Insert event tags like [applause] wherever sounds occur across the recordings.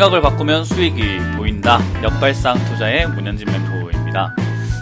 생각을 바꾸면 수익이 보인다. 역발상 투자의 문현진 멘토입니다.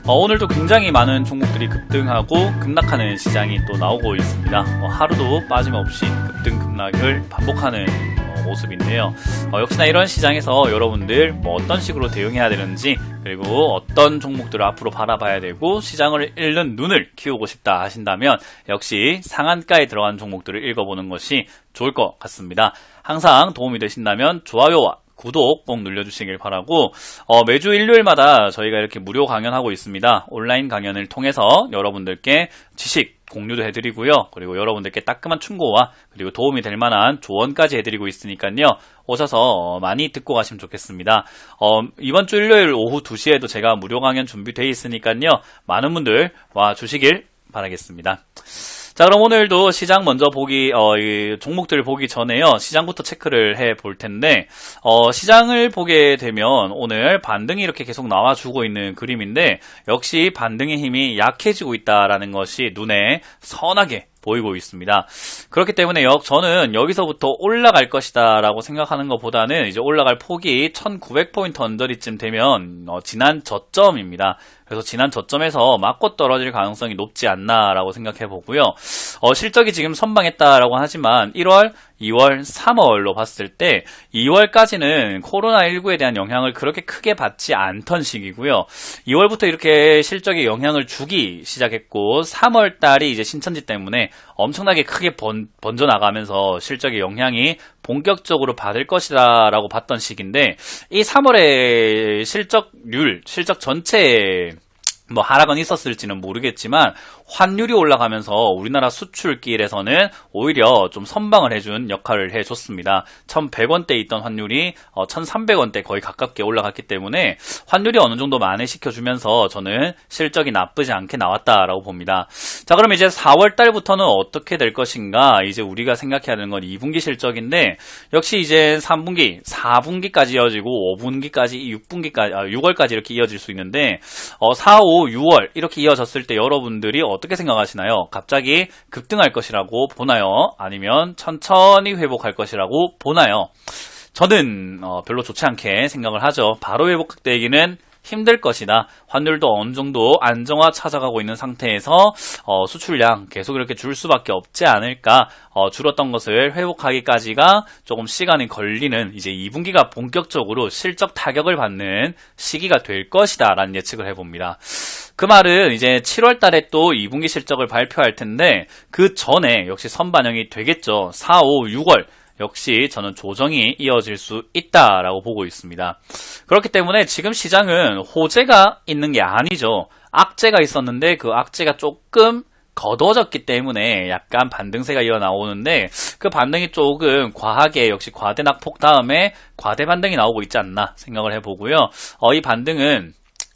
어, 오늘도 굉장히 많은 종목들이 급등하고 급락하는 시장이 또 나오고 있습니다. 어, 하루도 빠짐없이 급등 급락을 반복하는 어, 모습인데요. 어, 역시나 이런 시장에서 여러분들 뭐 어떤 식으로 대응해야 되는지 그리고 어떤 종목들을 앞으로 바라봐야 되고 시장을 읽는 눈을 키우고 싶다 하신다면 역시 상한가에 들어간 종목들을 읽어보는 것이 좋을 것 같습니다. 항상 도움이 되신다면 좋아요와 구독 꼭 눌러주시길 바라고 어, 매주 일요일마다 저희가 이렇게 무료 강연하고 있습니다. 온라인 강연을 통해서 여러분들께 지식 공유도 해드리고요. 그리고 여러분들께 따끔한 충고와 그리고 도움이 될 만한 조언까지 해드리고 있으니까요. 오셔서 어, 많이 듣고 가시면 좋겠습니다. 어, 이번 주 일요일 오후 2시에도 제가 무료 강연 준비되어 있으니까요. 많은 분들 와 주시길 바라겠습니다. 자, 그럼 오늘도 시장 먼저 보기, 어, 이 종목들 보기 전에요. 시장부터 체크를 해 볼 텐데, 어, 시장을 보게 되면 오늘 반등이 이렇게 계속 나와주고 있는 그림인데, 역시 반등의 힘이 약해지고 있다라는 것이 눈에 선하게 보이고 있습니다. 그렇기 때문에 역, 저는 여기서부터 올라갈 것이다 라고 생각하는 것보다는 이제 올라갈 폭이 1900포인트 언저리쯤 되면 어, 지난 저점입니다. 그래서 지난 저점에서 맞고 떨어질 가능성이 높지 않나라고 생각해 보고요. 어, 실적이 지금 선방했다라고 하지만 1월, 2월, 3월로 봤을 때 2월까지는 코로나19에 대한 영향을 그렇게 크게 받지 않던 시기고요. 2월부터 이렇게 실적에 영향을 주기 시작했고 3월 달이 이제 신천지 때문에 엄청나게 크게 번, 번져 나가면서 실적의 영향이 본격적으로 받을 것이다 라고 봤던 시기인데 이 3월의 실적률, 실적 전체에 뭐 하락은 있었을지는 모르겠지만 환율이 올라가면서 우리나라 수출길에서는 오히려 좀 선방을 해준 역할을 해줬습니다. 1100원대 있던 환율이 1300원대 거의 가깝게 올라갔기 때문에 환율이 어느 정도 만회시켜주면서 저는 실적이 나쁘지 않게 나왔다라고 봅니다. 자 그럼 이제 4월 달부터는 어떻게 될 것인가 이제 우리가 생각해야 되는 건 2분기 실적인데 역시 이제 3분기, 4분기까지 이어지고 5분기까지, 6분기까지, 아, 6월까지 이렇게 이어질 수 있는데 어, 4, 5, 6월 이렇게 이어졌을 때 여러분들이 어 떻게 생각하시나요? 갑자기 급등할 것이라고 보나요? 아니면 천천히 회복할 것이라고 보나요? 저는 어, 별로 좋지 않게 생각을 하죠. 바로 회복되기는 힘들 것이다. 환율도 어느 정도 안정화 찾아가고 있는 상태에서 어, 수출량 계속 이렇게 줄 수밖에 없지 않을까. 어, 줄었던 것을 회복하기까지가 조금 시간이 걸리는 이제 2분기가 본격적으로 실적 타격을 받는 시기가 될 것이다. 라는 예측을 해봅니다. 그 말은 이제 7월 달에 또 2분기 실적을 발표할 텐데 그 전에 역시 선반영이 되겠죠. 4, 5, 6월 역시 저는 조정이 이어질 수 있다라고 보고 있습니다. 그렇기 때문에 지금 시장은 호재가 있는 게 아니죠. 악재가 있었는데 그 악재가 조금 거둬졌기 때문에 약간 반등세가 이어나오는데 그 반등이 조금 과하게 역시 과대 낙폭 다음에 과대 반등이 나오고 있지 않나 생각을 해보고요. 어, 이 반등은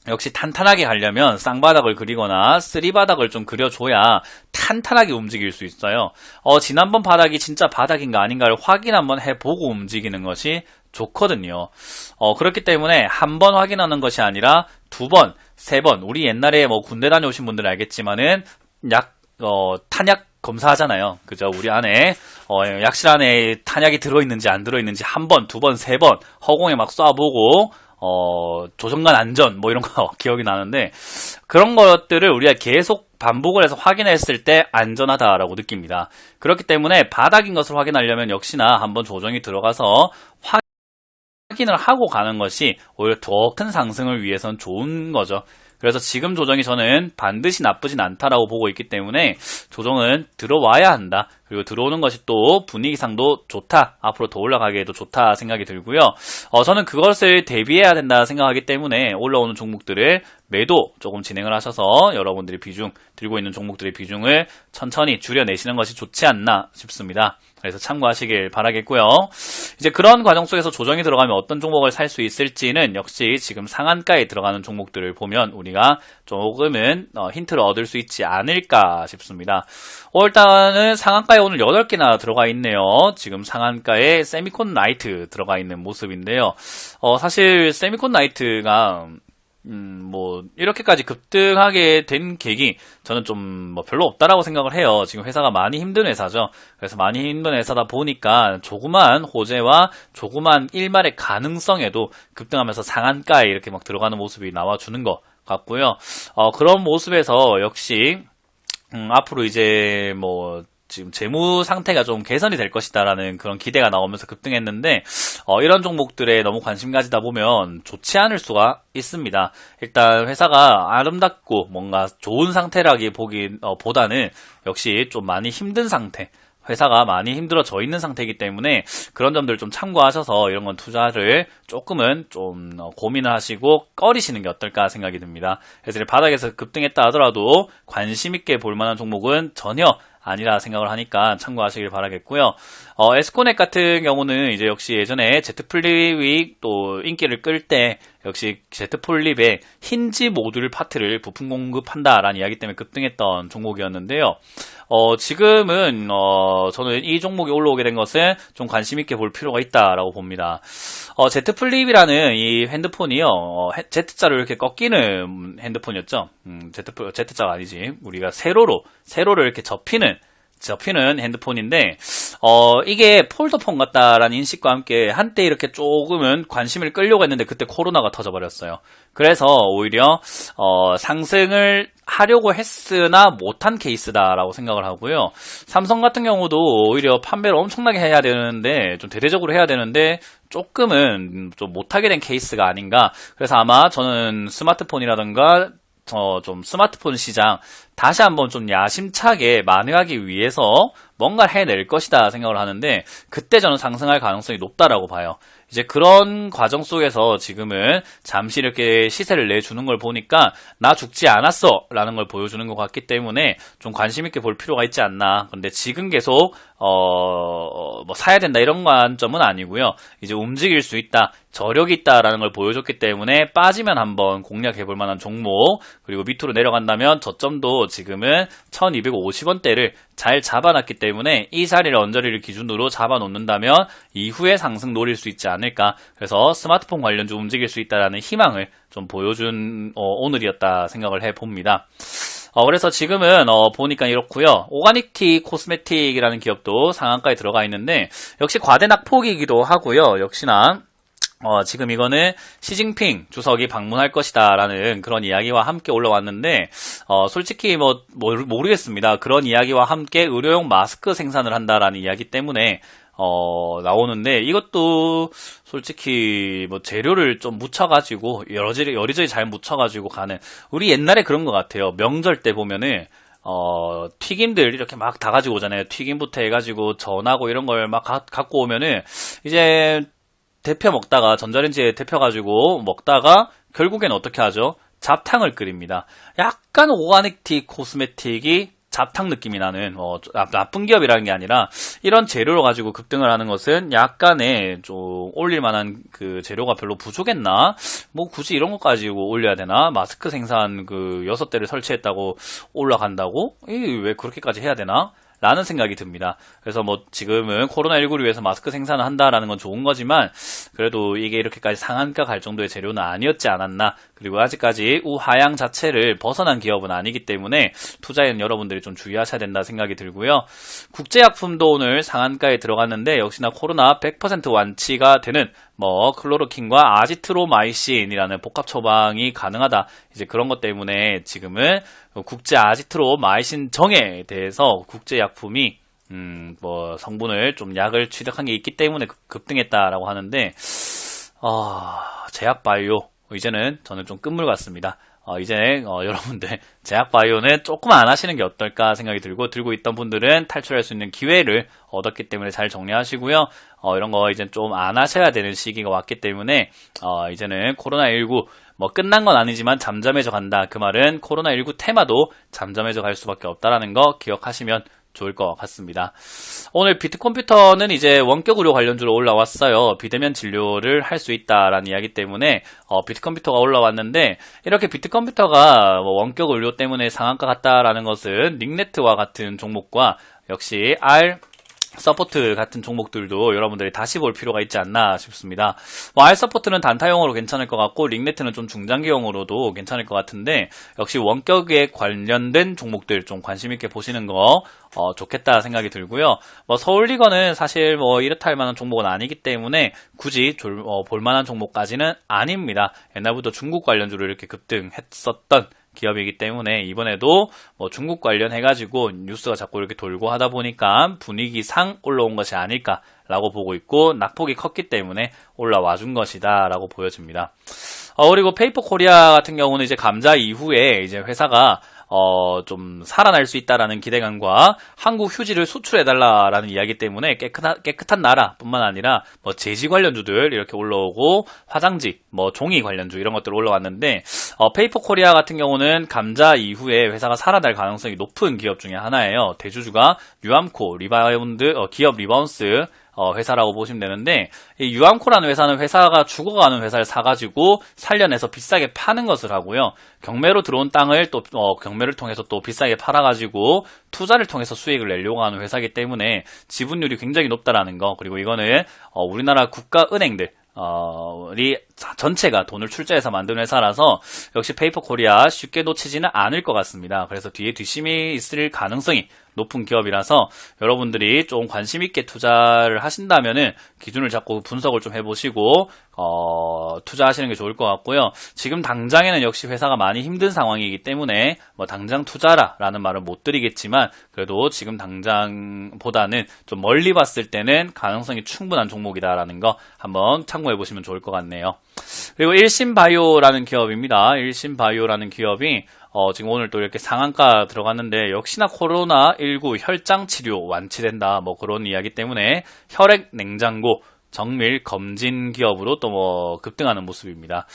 역시 탄탄하게 가려면 쌍바닥을 그리거나 쓰리바닥을 좀 그려줘야 탄탄하게 움직일 수 있어요. 어, 지난번 바닥이 진짜 바닥인가 아닌가를 확인 한번 해보고 움직이는 것이 좋거든요. 어, 그렇기 때문에 한 번 확인하는 것이 아니라 두 번, 세 번, 우리 옛날에 뭐 군대 다녀오신 분들 알겠지만은 약, 어, 탄약 검사하잖아요. 그죠? 우리 안에, 어, 약실 안에 탄약이 들어있는지 안 들어있는지 한 번, 두 번, 세 번 허공에 막 쏴보고 어, 조정관 안전, 뭐 이런 거 [laughs] 기억이 나는데, 그런 것들을 우리가 계속 반복을 해서 확인했을 때 안전하다라고 느낍니다. 그렇기 때문에 바닥인 것을 확인하려면 역시나 한번 조정이 들어가서 확인을 하고 가는 것이 오히려 더 큰 상승을 위해선 좋은 거죠. 그래서 지금 조정이 저는 반드시 나쁘진 않다라고 보고 있기 때문에 조정은 들어와야 한다. 그리고 들어오는 것이 또 분위기상도 좋다. 앞으로 더 올라가기에도 좋다 생각이 들고요. 어, 저는 그것을 대비해야 된다 생각하기 때문에 올라오는 종목들을 매도 조금 진행을 하셔서 여러분들이 비중, 들고 있는 종목들의 비중을 천천히 줄여내시는 것이 좋지 않나 싶습니다. 그래서 참고하시길 바라겠고요. 이제 그런 과정 속에서 조정이 들어가면 어떤 종목을 살 수 있을지는 역시 지금 상한가에 들어가는 종목들을 보면 우리가 조금은 어, 힌트를 얻을 수 있지 않을까 싶습니다. 어, 일단은 상한가에 오늘 8개나 들어가 있네요. 지금 상한가에 세미콘 나이트 들어가 있는 모습인데요. 어, 사실 세미콘 나이트가 음, 뭐, 이렇게까지 급등하게 된 계기, 저는 좀, 뭐, 별로 없다라고 생각을 해요. 지금 회사가 많이 힘든 회사죠. 그래서 많이 힘든 회사다 보니까, 조그만 호재와 조그만 일말의 가능성에도 급등하면서 상한가에 이렇게 막 들어가는 모습이 나와주는 것 같고요. 어, 그런 모습에서 역시, 음, 앞으로 이제 뭐 지금 재무 상태가 좀 개선이 될 것이다라는 그런 기대가 나오면서 급등했는데 어, 이런 종목들에 너무 관심 가지다 보면 좋지 않을 수가 있습니다. 일단 회사가 아름답고 뭔가 좋은 상태라기 보기 어, 보다는 역시 좀 많이 힘든 상태. 회사가 많이 힘들어져 있는 상태이기 때문에 그런 점들 좀 참고하셔서 이런 건 투자를 조금은 좀 어, 고민을 하시고 꺼리시는 게 어떨까 생각이 듭니다. 그래서 바닥에서 급등했다 하더라도 관심 있게 볼 만한 종목은 전혀 아니라 생각을 하니까 참고하시길 바라겠고요. 어, 에스코넥 같은 경우는 이제 역시 예전에 제트플립이 또 인기를 끌 때 역시 제트폴립의 힌지 모듈 파트를 부품 공급한다라는 이야기 때문에 급등했던 종목이었는데요. 어, 지금은 어, 저는 이 종목이 올라오게 된 것은 좀 관심 있게 볼 필요가 있다라고 봅니다. 어, 제트플립이라는 이 핸드폰이요, 어, 헤- Z자로 이렇게 꺾이는 핸드폰이었죠. 음, Z, Z자가 아니지. 우리가 세로로, 세로를 이렇게 접히는, 접히는 핸드폰인데, 어, 이게 폴더폰 같다라는 인식과 함께 한때 이렇게 조금은 관심을 끌려고 했는데 그때 코로나가 터져버렸어요. 그래서 오히려, 어, 상승을 하려고 했으나 못한 케이스다라고 생각을 하고요. 삼성 같은 경우도 오히려 판매를 엄청나게 해야 되는데, 좀 대대적으로 해야 되는데, 조금은 좀 못하게 된 케이스가 아닌가. 그래서 아마 저는 스마트폰이라든가 어, 좀 스마트폰 시장 다시 한번 좀 야심차게 만회하기 위해서 뭔가를 해낼 것이다 생각을 하는데 그때 저는 상승할 가능성이 높다라고 봐요. 이제 그런 과정 속에서 지금은 잠시 이렇게 시세를 내주는 걸 보니까 나 죽지 않았어 라는 걸 보여주는 것 같기 때문에 좀 관심 있게 볼 필요가 있지 않나. 근데 지금 계속 어, 뭐 사야 된다 이런 관점은 아니고요. 이제 움직일 수 있다, 저력이 있다라는 걸 보여줬기 때문에 빠지면 한번 공략해 볼 만한 종목 그리고 밑으로 내려간다면 저점도 지금은 1250원대를 잘 잡아놨기 때문에 이 자리를 언저리를 기준으로 잡아놓는다면 이후에 상승 노릴 수 있지 않을까. 그래서 스마트폰 관련주 움직일 수 있다라는 희망을 좀 보여준 어, 오늘이었다 생각을 해봅니다. 어, 그래서 지금은 어, 보니까 이렇고요. 오가닉티 코스메틱이라는 기업도 상한가에 들어가 있는데 역시 과대 낙폭이기도 하고요. 역시나 어, 지금 이거는 시진핑 주석이 방문할 것이다 라는 그런 이야기와 함께 올라왔는데, 어, 솔직히 뭐, 모르, 모르겠습니다. 그런 이야기와 함께 의료용 마스크 생산을 한다라는 이야기 때문에, 어, 나오는데, 이것도 솔직히 뭐 재료를 좀 묻혀가지고, 여러저리, 여리저리 잘 묻혀가지고 가는, 우리 옛날에 그런 것 같아요. 명절 때 보면은, 어, 튀김들 이렇게 막 다 가지고 오잖아요. 튀김부터 해가지고 전하고 이런 걸 막 갖고 오면은, 이제 데펴 먹다가 전자레인지에 데펴 가지고 먹다가 결국엔 어떻게 하죠? 잡탕을 끓입니다. 약간 오가닉 티 코스메틱이 잡탕 느낌이 나는 어, 나- 나쁜 기업이라는 게 아니라 이런 재료로 가지고 급등을 하는 것은 약간의 좀 올릴 만한 그 재료가 별로 부족했나? 뭐 굳이 이런 것 가지고 올려야 되나? 마스크 생산 그 여섯 대를 설치했다고 올라간다고? 이 왜 그렇게까지 해야 되나? 라는 생각이 듭니다. 그래서 뭐 지금은 코로나19를 위해서 마스크 생산을 한다라는 건 좋은 거지만 그래도 이게 이렇게까지 상한가 갈 정도의 재료는 아니었지 않았나. 그리고 아직까지 우하향 자체를 벗어난 기업은 아니기 때문에 투자에는 여러분들이 좀 주의하셔야 된다 생각이 들고요. 국제약품도 오늘 상한가에 들어갔는데 역시나 코로나 100% 완치가 되는 뭐 클로로킨과 아지트로마이신이라는 복합 처방이 가능하다. 이제 그런 것 때문에 지금은 국제 아지트로마이신 정에 대해서 국제 약품이 음, 뭐 성분을 좀 약을 취득한 게 있기 때문에 급- 급등했다라고 하는데 아, 제약 바이오 이제는 저는 좀 끝물 같습니다. 어, 이제 어, [laughs] 여러분들 제약 바이오는 조금 안 하시는 게 어떨까 생각이 들고 들고 있던 분들은 탈출할 수 있는 기회를 얻었기 때문에 잘 정리하시고요. 어, 이런 거 이제 좀 안 하셔야 되는 시기가 왔기 때문에 어, 이제는 코로나19 뭐 끝난 건 아니지만 잠잠해져 간다. 그 말은 코로나19 테마도 잠잠해져 갈 수밖에 없다라는 거 기억하시면 좋을 것 같습니다. 오늘 비트컴퓨터는 이제 원격 의료 관련주로 올라왔어요. 비대면 진료를 할 수 있다라는 이야기 때문에 어, 비트컴퓨터가 올라왔는데 이렇게 비트컴퓨터가 뭐 원격 의료 때문에 상한가 같다라는 것은 닉네트와 같은 종목과 역시 R 서포트 같은 종목들도 여러분들이 다시 볼 필요가 있지 않나 싶습니다. 뭐 R 서포트는 단타용으로 괜찮을 것 같고 링네트는 좀 중장기용으로도 괜찮을 것 같은데 역시 원격에 관련된 종목들 좀 관심 있게 보시는 거 어, 좋겠다 생각이 들고요. 뭐 서울리거는 사실 뭐 이렇다 할 만한 종목은 아니기 때문에 굳이 졸- 어, 볼만한 종목까지는 아닙니다. 옛날부터 중국 관련주로 이렇게 급등했었던 기업이기 때문에 이번에도 뭐 중국 관련해가지고 뉴스가 자꾸 이렇게 돌고 하다 보니까 분위기상 올라온 것이 아닐까라고 보고 있고 낙폭이 컸기 때문에 올라와 준 것이다라고 보여집니다. 어, 그리고 페이퍼 코리아 같은 경우는 이제 감자 이후에 이제 회사가 어, 좀 살아날 수 있다라는 기대감과 한국 휴지를 수출해달라라는 이야기 때문에 깨끗한, 깨끗한 나라뿐만 아니라 뭐 제지 관련주들 이렇게 올라오고 화장지, 뭐 종이 관련주 이런 것들 올라왔는데 어, 페이퍼 코리아 같은 경우는 감자 이후에 회사가 살아날 가능성이 높은 기업 중에 하나예요. 대주주가 유암코, 리바운드, 어, 기업 리바운스 어, 회사라고 보시면 되는데 이 유암코라는 회사는 회사가 죽어가는 회사를 사가지고 살려내서 비싸게 파는 것을 하고요. 경매로 들어온 땅을 또 어, 경매를 통해서 또 비싸게 팔아가지고 투자를 통해서 수익을 내려고 하는 회사이기 때문에 지분율이 굉장히 높다라는 거 그리고 이거는 어, 우리나라 국가은행들 어, 이 전체가 돈을 출자해서 만든 회사라서 역시 페이퍼 코리아 쉽게 놓치지는 않을 것 같습니다. 그래서 뒤에 뒷심이 있을 가능성이 높은 기업이라서 여러분들이 좀 관심 있게 투자를 하신다면은 기준을 잡고 분석을 좀 해보시고 어, 투자하시는 게 좋을 것 같고요. 지금 당장에는 역시 회사가 많이 힘든 상황이기 때문에 뭐 당장 투자라라는 말은 못 드리겠지만 그래도 지금 당장보다는 좀 멀리 봤을 때는 가능성이 충분한 종목이다라는 거 한번 참고해 보시면 좋을 것 같네요. 그리고 일신바이오라는 기업입니다. 일신바이오라는 기업이 어, 지금 오늘 또 이렇게 상한가 들어갔는데 역시나 코로나19 혈장 치료 완치된다 뭐 그런 이야기 때문에 혈액 냉장고 정밀 검진 기업으로 또 뭐 급등하는 모습입니다.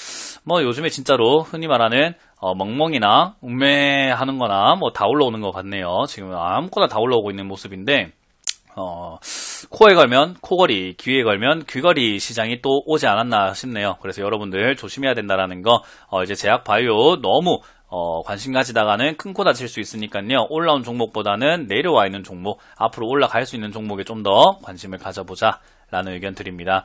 뭐 요즘에 진짜로 흔히 말하는 어, 멍멍이나 운매하는 거나 뭐 다 올라오는 것 같네요. 지금 아무거나 다 올라오고 있는 모습인데 어, 코에 걸면 코걸이, 귀에 걸면 귀걸이 시장이 또 오지 않았나 싶네요. 그래서 여러분들 조심해야 된다라는 거, 어, 이제 제약 바이오 너무 어, 관심 가지다가는 큰 코 다칠 수 있으니까요. 올라온 종목보다는 내려와 있는 종목, 앞으로 올라갈 수 있는 종목에 좀 더 관심을 가져보자. 라는 의견 드립니다.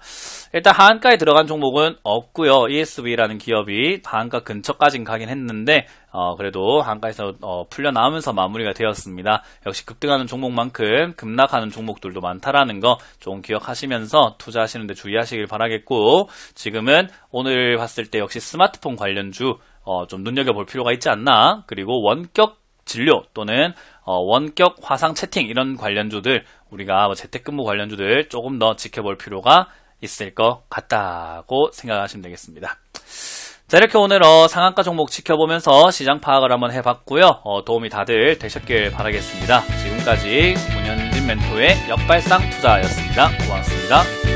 일단 하한가에 들어간 종목은 없고요. ESV라는 기업이 하한가 근처까진 가긴 했는데 어, 그래도 하한가에서 어, 풀려 나오면서 마무리가 되었습니다. 역시 급등하는 종목만큼 급락하는 종목들도 많다라는 거 좀 기억하시면서 투자하시는데 주의하시길 바라겠고 지금은 오늘 봤을 때 역시 스마트폰 관련주 어, 좀 눈여겨볼 필요가 있지 않나 그리고 원격 진료 또는 어, 원격 화상 채팅 이런 관련주들 우리가 뭐 재택근무 관련주들 조금 더 지켜볼 필요가 있을 것 같다고 생각하시면 되겠습니다. 자 이렇게 오늘 어, 상한가 종목 지켜보면서 시장 파악을 한번 해봤고요. 어, 도움이 다들 되셨길 바라겠습니다. 지금까지 문현진 멘토의 역발상 투자였습니다. 고맙습니다.